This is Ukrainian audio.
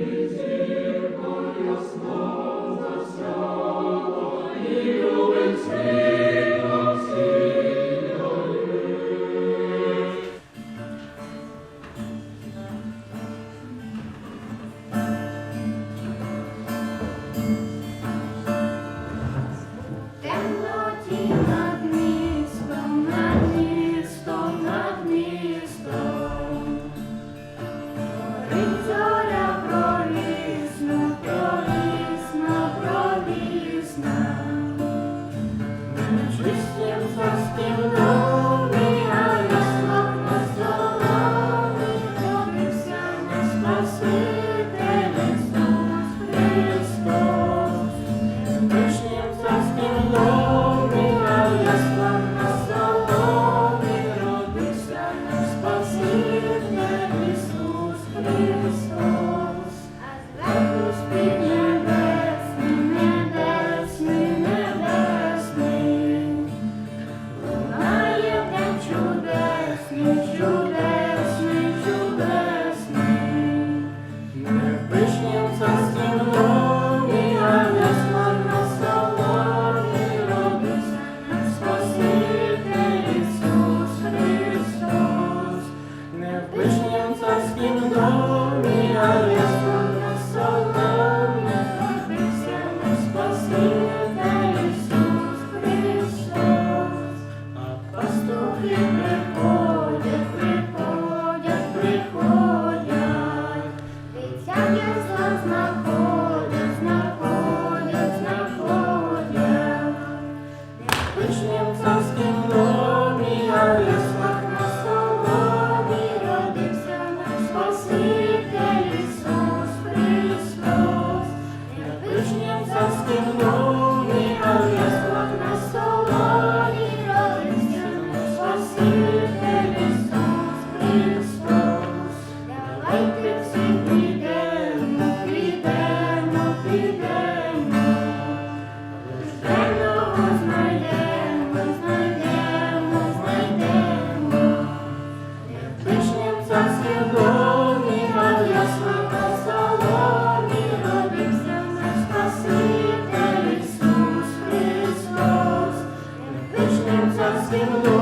Иди, ясно за все. чудесний, чудесний, не в а весна на соломі родись, Спаситель Ісус Христос, не в пишнім царськім домі, а весна на соломі Христос, апостол Христос. been low.